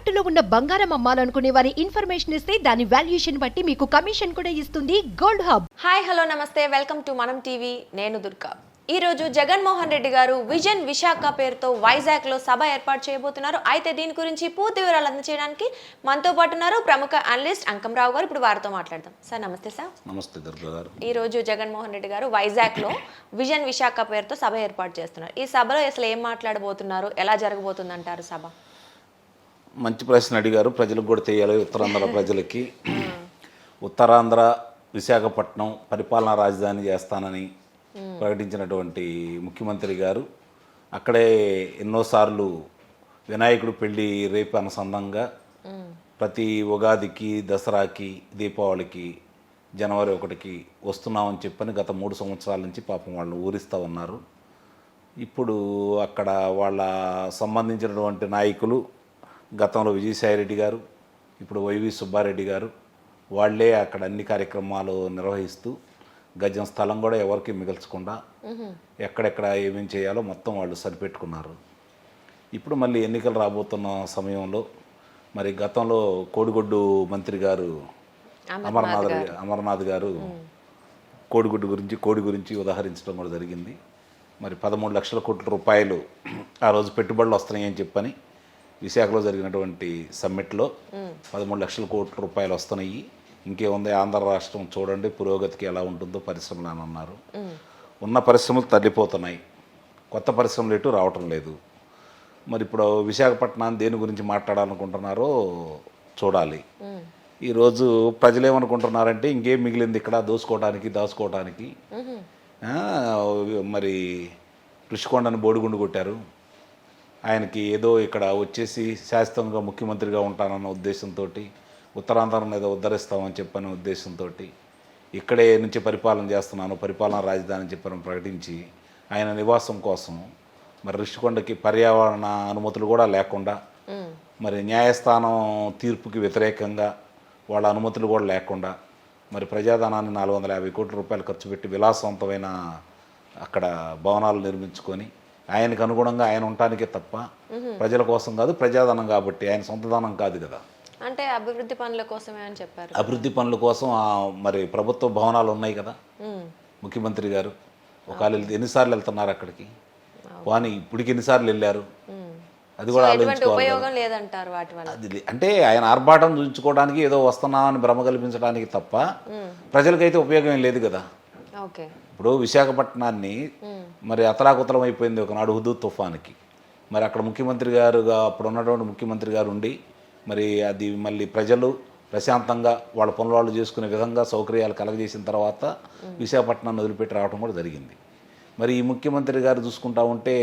తాకట్టులో ఉన్న బంగారం అమ్మాలనుకునే వారి ఇన్ఫర్మేషన్ ఇస్తే దాని వాల్యుయేషన్ బట్టి మీకు కమిషన్ కూడా ఇస్తుంది గోల్డ్ హబ్. హాయ్ హలో నమస్తే. వెల్కమ్ టు మనం టీవీ. నేను దుర్గా. ఈ రోజు జగన్మోహన్ రెడ్డి గారు విజన్ విశాఖ పేరుతో వైజాగ్లో సభ ఏర్పాటు చేయబోతున్నారు. అయితే దీని గురించి పూర్తి వివరాలు అందజేయడానికి మనతో పాటు ఉన్నారు ప్రముఖ అనలిస్ట్ అంకంరావు గారు. ఇప్పుడు వారితో మాట్లాడదాం. సార్ నమస్తే సార్. నమస్తే దుర్గా గారు. ఈ రోజు జగన్మోహన్ రెడ్డి గారు వైజాగ్లో విజన్ విశాఖ పేరుతో సభ ఏర్పాటు చేస్తున్నారు. ఈ సభలో అసలు ఏం మాట్లాడబోతున్నారు? ఎలా జరగబోతుంది అంటారు సభ? మంచి ప్రశ్న అడిగారు. ప్రజలకు కూడా తెలియాలి. ఉత్తరాంధ్ర ప్రజలకి. ఉత్తరాంధ్ర విశాఖపట్నం పరిపాలనా రాజధాని చేస్తానని ప్రకటించినటువంటి ముఖ్యమంత్రి గారు అక్కడే ఎన్నోసార్లు వినాయకుడు పెళ్ళి రేపు అనుసంధంగా ప్రతి ఉగాదికి దసరాకి దీపావళికి జనవరి ఒకటికి వస్తున్నామని చెప్పని గత మూడు సంవత్సరాల నుంచి పాపం వాళ్ళు ఊరిస్తూ ఉన్నారు. ఇప్పుడు అక్కడ వాళ్ళ సంబంధించినటువంటి నాయకులు గతంలో విజయసాయిరెడ్డి గారు ఇప్పుడు వైవి సుబ్బారెడ్డి గారు వాళ్ళే అక్కడ అన్ని కార్యక్రమాలు నిర్వహిస్తూ గజం స్థలం కూడా ఎవరికి మిగల్చకుండా ఎక్కడెక్కడ ఏమేం చేయాలో మొత్తం వాళ్ళు సరిపెట్టుకున్నారు. ఇప్పుడు మళ్ళీ ఎన్నికలు రాబోతున్న సమయంలో మరి గతంలో కోడిగొడ్డు మంత్రి గారు అమర్నాథ్ అమర్నాథ్ గారు. కోడిగుడ్డు గురించి కోడి గురించి ఉదాహరించడం కూడా జరిగింది. మరి పదమూడు లక్షల కోట్ల రూపాయలు ఆ రోజు పెట్టుబడులు వస్తున్నాయని చెప్పని విశాఖలో జరిగినటువంటి సమ్మిట్లో పదమూడు లక్షల కోట్ల రూపాయలు వస్తున్నాయి. ఇంకేముంది? ఆంధ్ర రాష్ట్రం చూడండి పురోగతికి ఎలా ఉంటుందో పరిశ్రమలు అని అన్నారు. ఉన్న పరిశ్రమలు తల్లిపోతున్నాయి. కొత్త పరిశ్రమలు ఎటు రావటం లేదు. మరి ఇప్పుడు విశాఖపట్నాన్ని దేని గురించి మాట్లాడాలనుకుంటున్నారో చూడాలి. ఈరోజు ప్రజలు ఏమనుకుంటున్నారంటే ఇంకేం మిగిలింది ఇక్కడ? దోసుకోవడానికి దాచుకోవడానికి మరి ఋషికొండని బోడిగుండు కొట్టారు. ఆయనకి ఏదో ఇక్కడ వచ్చేసి శాశ్వతంగా ముఖ్యమంత్రిగా ఉంటానన్న ఉద్దేశంతో ఉత్తరాంధ్రం ఏదో ఉద్ధరిస్తామని చెప్పని ఉద్దేశంతో ఇక్కడే నుంచి పరిపాలన చేస్తున్నాను పరిపాలన రాజధాని అని చెప్పని ప్రకటించి ఆయన నివాసం కోసం మరి రిషికొండకి పర్యావరణ అనుమతులు కూడా లేకుండా మరి న్యాయస్థానం తీర్పుకి వ్యతిరేకంగా వాళ్ళ అనుమతులు కూడా లేకుండా మరి ప్రజాధనాన్ని నాలుగు వందల యాభై కోట్ల రూపాయలు ఖర్చు పెట్టి విలాసవంతమైన అక్కడ భవనాలు నిర్మించుకొని ఆయనకు అనుగుణంగా ఆయన ఉండటానికే తప్ప ప్రజల కోసం కాదు ప్రజాధనం కాబట్టి ఆయన సొంత ధనం కాదు కదా. అంటే అభివృద్ధి పనుల కోసమే అని చెప్పారు. అభివృద్ధి పనుల కోసం మరి ప్రభుత్వ భవనాలు ఉన్నాయి కదా. ముఖ్యమంత్రి గారు ఒకవేళ ఎన్నిసార్లు వెళ్తున్నారు అక్కడికి? పోనీ ఇప్పటికి ఎన్నిసార్లు వెళ్ళారు. అది కూడా ఆలోచించుకోవాలి అంటే ఆయన ఆర్భాటం చూపించుకోవడానికి ఏదో వస్తున్నామని భ్రమ కల్పించడానికి తప్ప ప్రజలకైతే ఉపయోగం లేదు కదా. ఇప్పుడు విశాఖపట్నాన్ని మరి అతలాకుతలం అయిపోయింది ఒకనాడు హుదూ తుఫాన్కి. మరి అక్కడ ముఖ్యమంత్రి గారుగా అప్పుడు ఉన్నటువంటి ముఖ్యమంత్రి గారు ఉండి మరి అది మళ్ళీ ప్రజలు ప్రశాంతంగా వాళ్ళ పనులు వాళ్ళు చేసుకునే విధంగా సౌకర్యాలు కలగజేసిన తర్వాత విశాఖపట్నాన్ని వదిలిపెట్టి రావడం కూడా జరిగింది. మరి ఈ ముఖ్యమంత్రి గారు చూసుకుంటా ఉంటే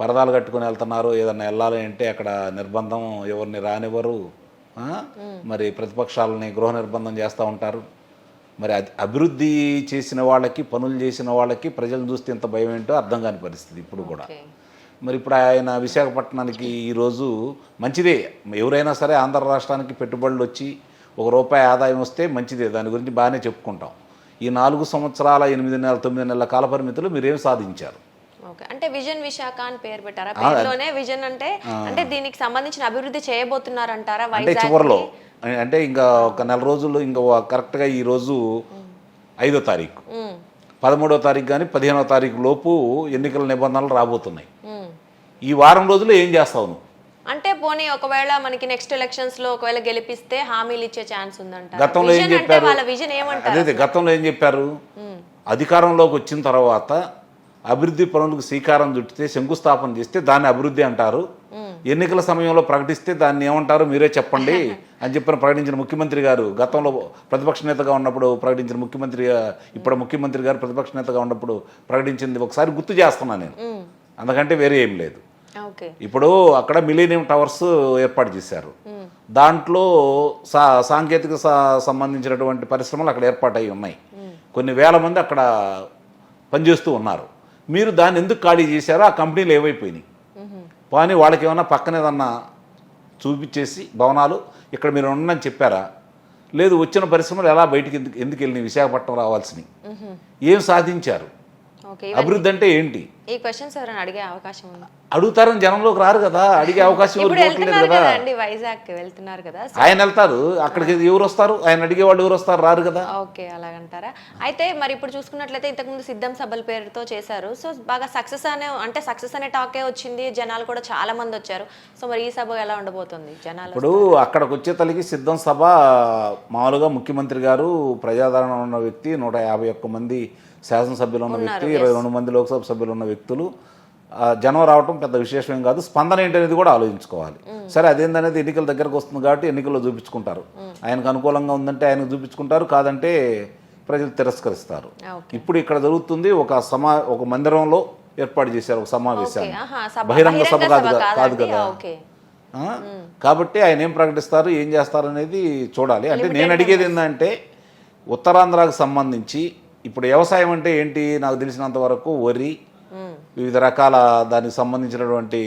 పరదాలు కట్టుకుని వెళ్తున్నారు ఏదన్నా వెళ్ళాలి అంటే అక్కడ నిర్బంధం ఎవరిని రానివ్వరు? మరి ప్రతిపక్షాలని గృహ నిర్బంధం చేస్తూ ఉంటారు. మరి అది అభివృద్ధి చేసిన వాళ్ళకి పనులు చేసిన వాళ్ళకి ప్రజలు చూస్తే ఎంత భయం ఏంటో అర్థం కాని పరిస్థితి ఇప్పుడు కూడా. మరి ఇప్పుడు ఆయన విశాఖపట్నానికి ఈరోజు మంచిదే. ఎవరైనా సరే ఆంధ్ర రాష్ట్రానికి పెట్టుబడులు వచ్చి ఒక రూపాయి ఆదాయం వస్తే మంచిదే. దాని గురించి బాగానే చెప్పుకుంటాం. ఈ నాలుగు సంవత్సరాల ఎనిమిది నెలల తొమ్మిది నెలల కాల పరిమితులు మీరేం సాధించారు? ఓకే. అంటే విజన్ విశాఖ అని పేరు పెట్టారా? పేరులోనే విజన్ అంటే అంటే దీనికి సంబంధించిన అభివృద్ధి చేయబోతున్నారంటారా అంటే వైజాగ్ చివరిలో. అంటే ఇంకా ఒక నెల రోజుల్లో ఇంకా కరెక్ట్గా ఈ రోజు ఐదో తారీఖు. పదమూడో తారీఖు కానీ పదిహేనో తారీఖు లోపు ఎన్నికల నిబంధనలు రాబోతున్నాయి. ఈ వారం రోజుల్లో ఏం చేస్తావు నువ్వు? అంటే పోనీ ఒకవేళ మనకి నెక్స్ట్ ఎలక్షన్స్లో ఒకవేళ గెలిపిస్తే హామీలు ఇచ్చే ఛాన్స్ ఉందంటారు? గతంలో ఏం అంటే చెప్పారు? వాళ్ళ విజన్ ఏమంటారు? అదే, గతంలో ఏం చెప్పారు? అధికారంలోకి వచ్చిన తర్వాత అభివృద్ధి పనులకు శ్రీకారం చుట్టితే శంకుస్థాపన చేస్తే దాన్ని అభివృద్ధి అంటారు. ఎన్నికల సమయంలో ప్రకటిస్తే దాన్ని ఏమంటారు? మీరే చెప్పండి అని చెప్పిన ప్రకటించిన ముఖ్యమంత్రి గారు గతంలో ప్రతిపక్ష నేతగా ఉన్నప్పుడు ప్రకటించిన ముఖ్యమంత్రి ఇప్పుడు ముఖ్యమంత్రి గారు ప్రతిపక్ష నేతగా ఉన్నప్పుడు ప్రకటించింది ఒకసారి గుర్తు చేస్తున్నాను నేను. అందుకంటే వేరే ఏం లేదు. ఇప్పుడు అక్కడ మిలీనియం టవర్స్ ఏర్పాటు చేశారు. దాంట్లో సా సాంకేతిక సంబంధించినటువంటి పరిశ్రమలు అక్కడ ఏర్పాటై ఉన్నాయి. కొన్ని వేల మంది అక్కడ పనిచేస్తూ ఉన్నారు. మీరు దాన్ని ఎందుకు ఖాళీ చేశారో ఆ కంపెనీలు ఏవైపోయినాయి కానీ వాళ్ళకి ఏమన్నా పక్కన ఏదన్నా చూపించేసి భవనాలు ఇక్కడ మీరు ఉండని చెప్పారా? లేదు వచ్చిన పరిశ్రమలు ఎలా బయటికి ఎందుకు ఎందుకు వెళ్ళినాయి? విశాఖపట్నం రావాల్సినవి. ఏం సాధించారు? అభివృద్ధి అంటే ఏంటి? ఈ క్వశ్చన్స్ ఎవరైనా అడిగే అవకాశం ఉంది? అడుగుతారని జనంలోకి రారు కదా అడిగే అవకాశం ఇప్పుడు వెళ్తున్నారు కదా. అండి వైజాగ్ వెళ్తున్నారు కదా ఆయన వెళ్తారు అక్కడికి ఎవరు వస్తారు ఆయన అడిగే వాళ్ళు ఎవరు వస్తారు రారు కదా. ఓకే అలాగంటారా? అయితే మరి ఇప్పుడు చూసుకున్నట్లయితే ఇంతకుముందు సిద్ధం సభల పేరుతో చేశారు. సో బాగా సక్సెస్ అనే అంటే సక్సెస్ అనే టాకే వచ్చింది జనాలు కూడా చాలా మంది వచ్చారు. సో మరి ఈ సభ ఎలా ఉండబోతుంది? జనాలు ఇప్పుడు అక్కడికి వచ్చే తల్లికి సిద్ధం సభ మామూలుగా ముఖ్యమంత్రి గారు ప్రజాదరణ ఉన్న వ్యక్తి నూట యాభై ఒక్క మంది శాసనసభ్యులు ఉన్న వ్యక్తి ఇరవై రెండు మంది లోక్సభ సభ్యులు ఉన్న వ్యక్తులు జనం రావటం పెద్ద విశేషం ఏం కాదు. స్పందన ఏంటనేది కూడా ఆలోచించుకోవాలి. సరే అదేందనేది ఎన్నికల దగ్గరకు వస్తుంది కాబట్టి ఎన్నికల్లో చూపించుకుంటారు. ఆయనకు అనుకూలంగా ఉందంటే ఆయనకు చూపించుకుంటారు కాదంటే ప్రజలు తిరస్కరిస్తారు. ఇప్పుడు ఇక్కడ జరుగుతుంది ఒక సమా ఒక మందిరంలో ఏర్పాటు చేశారు ఒక సమావేశాన్ని. బహిరంగ సభ కాదు కదా- కాదు? కాబట్టి ఆయన ఏం ప్రకటిస్తారు ఏం చేస్తారు అనేది చూడాలి. అంటే నేను అడిగేది ఏంటంటే ఉత్తరాంధ్రకు సంబంధించి ఇప్పుడు వ్యవసాయం అంటే ఏంటి? నాకు తెలిసినంత వరకు వరి వివిధ రకాల దానికి సంబంధించినటువంటి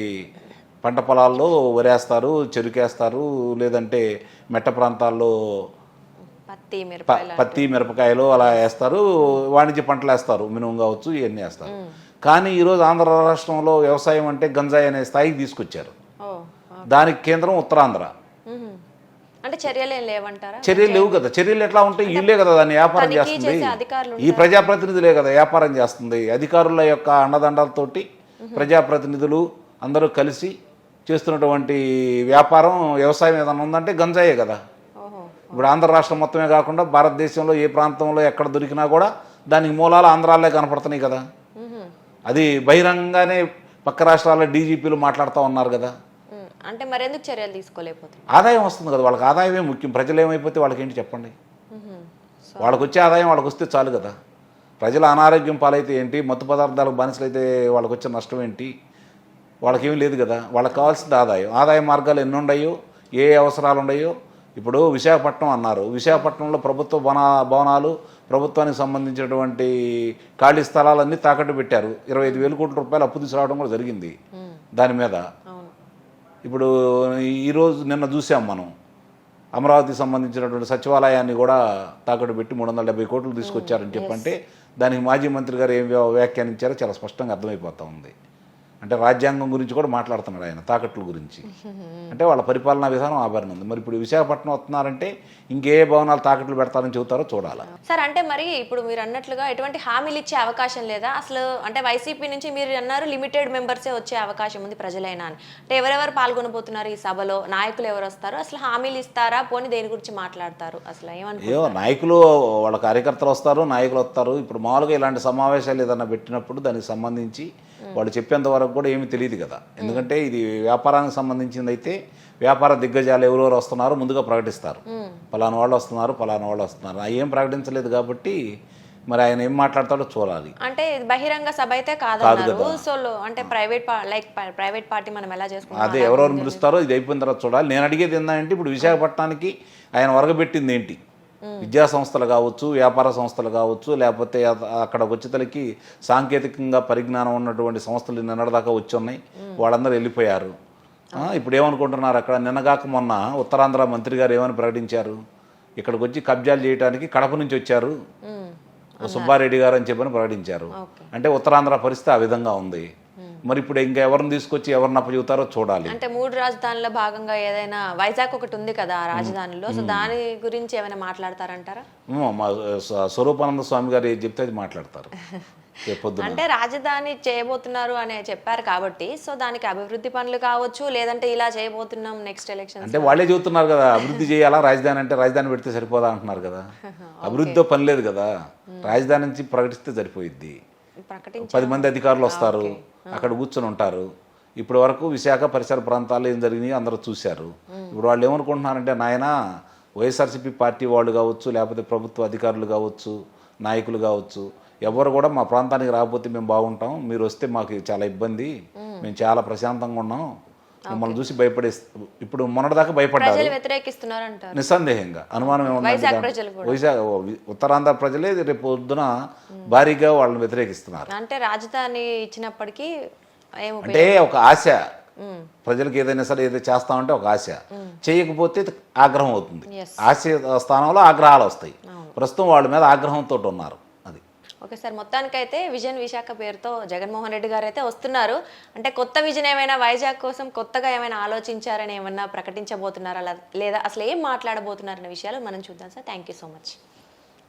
పంట పొలాల్లో వరేస్తారు చెరుకేస్తారు లేదంటే మెట్ట ప్రాంతాల్లో పత్తి మిరపకాయలు పత్తి మిరపకాయలు అలా వేస్తారు వాణిజ్య పంటలు వేస్తారు మినుము కావచ్చు ఇవన్నీ వేస్తారు. కానీ ఈరోజు ఆంధ్ర రాష్ట్రంలో వ్యవసాయం అంటే గంజాయి అనే స్థాయికి తీసుకొచ్చారు. దానికి కేంద్రం ఉత్తరాంధ్ర. అంటే చర్యలు లేవంటారా? చర్యలు లేవు కదా. చర్యలు ఎట్లా ఉంటాయి? వీళ్ళే కదా దాన్ని వ్యాపారం చేస్తుంది. ఈ ప్రజాప్రతినిధులే కదా వ్యాపారం చేస్తుంది. అధికారుల యొక్క అండదండలతోటి ప్రజాప్రతినిధులు అందరూ కలిసి చేస్తున్నటువంటి వ్యాపారం వ్యవసాయం ఏదైనా ఉందంటే గంజాయే కదా. ఇప్పుడు ఆంధ్ర రాష్ట్రం మొత్తమే కాకుండా భారతదేశంలో ఏ ప్రాంతంలో ఎక్కడ దొరికినా కూడా దానికి మూలాలు ఆంధ్రాలే కనపడుతున్నాయి కదా. అది బహిరంగంగానే పక్క రాష్ట్రాల డీజీపీలు మాట్లాడుతూ ఉన్నారు కదా. అంటే మరెందుకు చర్యలు తీసుకోలేకపోతున్నారు? ఆదాయం వస్తుంది కదా వాళ్ళకి ఆదాయమే ముఖ్యం. ప్రజలు ఏమైపోతే వాళ్ళకి ఏంటి చెప్పండి. వాళ్ళకి వచ్చే ఆదాయం వాళ్ళకి వస్తే చాలు కదా. ప్రజల అనారోగ్యం పాలైతే ఏంటి? మత్తు పదార్థాలకు బానిసలైతే వాళ్ళకి వచ్చే నష్టం ఏంటి? వాళ్ళకేమీ లేదు కదా. వాళ్ళకి కావాల్సింది ఆదాయం. ఆదాయ మార్గాలు ఎన్ని ఉన్నాయో ఏ అవసరాలు ఉన్నాయో ఇప్పుడు విశాఖపట్నం అన్నారు. విశాఖపట్నంలో ప్రభుత్వ భవన భవనాలు ప్రభుత్వానికి సంబంధించినటువంటి ఖాళీ స్థలాలన్నీ తాకట్టు పెట్టారు. ఇరవై ఐదు వేల కోట్ల రూపాయలు అప్పు తీసుకురావడం కూడా జరిగింది దాని మీద. ఇప్పుడు ఈరోజు నిన్న చూసాం మనం. అమరావతికి సంబంధించినటువంటి సచివాలయాన్ని కూడా తాకట్టు పెట్టి మూడు వందల డెబ్బై కోట్లు తీసుకొచ్చారని చెప్పంటే దానికి మాజీ మంత్రి గారు ఏం వ్యా- వ్యాఖ్యానించారో చాలా స్పష్టంగా అర్థమైపోతా ఉంది. అంటే రాజ్యాంగం గురించి కూడా మాట్లాడుతున్నాడు ఆయన తాకట్ల గురించి. అంటే వాళ్ళ పరిపాలనా విధానం ఆభరణ ఉంది. మరి ఇప్పుడు విశాఖపట్నం వస్తున్నారంటే ఇంకే భవనాలు తాకట్లు పెడతారని చెబుతారో చూడాలి. సార్ అంటే మరి ఇప్పుడు మీరు అన్నట్లుగా ఎటువంటి హామీలు ఇచ్చే అవకాశం లేదా? అసలు అంటే వైసీపీ నుంచి మీరు అన్నారు లిమిటెడ్ మెంబర్సే వచ్చే అవకాశం ఉంది ప్రజలైనా అని. అంటే ఎవరెవరు పాల్గొనబోతున్నారు ఈ సభలో? నాయకులు ఎవరు వస్తారు? అసలు హామీలు ఇస్తారా? పోనీ దేని గురించి మాట్లాడతారు? అసలు ఏవో నాయకులు వాళ్ళ కార్యకర్తలు వస్తారు నాయకులు వస్తారు. ఇప్పుడు మామూలుగా ఇలాంటి సమావేశాలు ఏదైనా పెట్టినప్పుడు దానికి సంబంధించి వాళ్ళు చెప్పేంత వరకు కూడా ఏమీ తెలియదు కదా. ఎందుకంటే ఇది వ్యాపారానికి సంబంధించింది అయితే వ్యాపార దిగ్గజాలు ఎవరెవరు వస్తున్నారో ముందుగా ప్రకటిస్తారు. పలానా వాళ్ళు వస్తున్నారు పలానా వాళ్ళు వస్తున్నారు. అవి ఏం ప్రకటించలేదు కాబట్టి మరి ఆయన ఏం మాట్లాడతాడో చూడాలి. అంటే బహిరంగ సభ అయితే లో- అంటే ప్రైవేట్ లైక్ ప్రైవేట్ పార్టీ మనం ఎలా చేసుకుంటాం అదే ఎవరెవరు పిలుస్తారో ఇది అయిపోయిన తర్వాత చూడాలి. నేను అడిగేది ఏంటంటే ఇప్పుడు విశాఖపట్నానికి ఆయన వరగబెట్టింది ఏంటి? విద్యా సంస్థలు కావచ్చు వ్యాపార సంస్థలు కావచ్చు లేకపోతే అక్కడ వచ్చేతలకి సాంకేతికంగా పరిజ్ఞానం ఉన్నటువంటి సంస్థలు నిన్నటిదాకా వచ్చి ఉన్నాయి. వాళ్ళందరూ వెళ్ళిపోయారు. ఇప్పుడు ఏమనుకుంటున్నారు అక్కడ? నిన్నగాక మొన్న ఉత్తరాంధ్ర మంత్రి గారు ఏమని ప్రకటించారు? ఇక్కడికి వచ్చి కబ్జాలు చేయడానికి కడప నుంచి వచ్చారు. సుబ్బారెడ్డి గారు అని చెప్పని ప్రకటించారు. అంటే ఉత్తరాంధ్ర పరిస్థితి ఆ విధంగా ఉంది. మరి ఇప్పుడు ఇంకా ఎవరిని తీసుకొచ్చి ఎవరిని అప్పచెబుతారో చూడాలి. అంటే మూడు రాజధానుల భాగంగా ఏదైనా వైజాగ్ ఒకటి ఉంది కదా రాజధానిలో సో దాని గురించి ఏమైనా మాట్లాడతారంటారా? మా స్వ- స్వరూపానంద స్వామి గారు ఏది చెప్తే అది మాట్లాడతారు. అంటే రాజధాని చేయబోతున్నారు అని చెప్పారు కాబట్టి సో దానికి అభివృద్ధి పనులు కావచ్చు లేదంటే ఇలా చేయబోతున్నాం నెక్స్ట్ ఎలక్షన్ అంటే వాళ్ళే చెబుతున్నారు కదా అభివృద్ధి చేయాలా రాజధాని అంటే రాజధాని పెడితే సరిపోదా అంటున్నారు కదా. అభివృద్ధితో పని లేదు కదా. రాజధాని నుంచి ప్రకటిస్తే సరిపోయిద్ది. పది మంది అధికారులు వస్తారు. అక్కడ కూర్చొని ఉంటారు. ఇప్పటి వరకు విశాఖ పరిసర ప్రాంతాల్లో ఏం జరిగినాయి అందరూ చూశారు. ఇప్పుడు వాళ్ళు ఏమనుకుంటున్నారంటే నాయన వైఎస్ఆర్సీపీ పార్టీ వాళ్ళు కావచ్చు లేకపోతే ప్రభుత్వ అధికారులు కావచ్చు నాయకులు కావచ్చు ఎవరు కూడా మా ప్రాంతానికి రాకపోతే మేము బాగుంటాం మీరు వస్తే మాకు చాలా ఇబ్బంది మేము చాలా ప్రశాంతంగా ఉన్నాం మిమ్మల్ని చూసి భయపడే ఇప్పుడు మొన్నటిదాకా భయపడ్డారు. నిస్సందేహంగా. అనుమానం ఏమన్నా వైజాగ్ ఉత్తరాంధ్ర ప్రజలే రేపు పొద్దున భారీగా వాళ్ళని వ్యతిరేకిస్తున్నారు. అంటే రాజధాని ఇచ్చినప్పటికీ అంటే ఒక ఆశ. ప్రజలకు ఏదైనా సరే ఏదైనా చేస్తామంటే ఒక ఆశ. చేయకపోతే ఆగ్రహం అవుతుంది. ఆశ స్థానంలో ఆగ్రహాలు వస్తాయి. ప్రస్తుతం వాళ్ళ మీద ఆగ్రహంతో ఉన్నారు. ఓకే సార్ మొత్తానికైతే విజన్ విశాఖ పేరుతో జగన్మోహన్ రెడ్డి గారు అయితే వస్తున్నారు. అంటే కొత్త విజన్ ఏమైనా వైజాగ్ కోసం కొత్తగా ఏమైనా ఆలోచించారని ఏమన్నా ప్రకటించబోతున్నారా లేదా అసలు ఏం మాట్లాడబోతున్నారనే విషయాలు మనం చూద్దాం sir. Thank you so much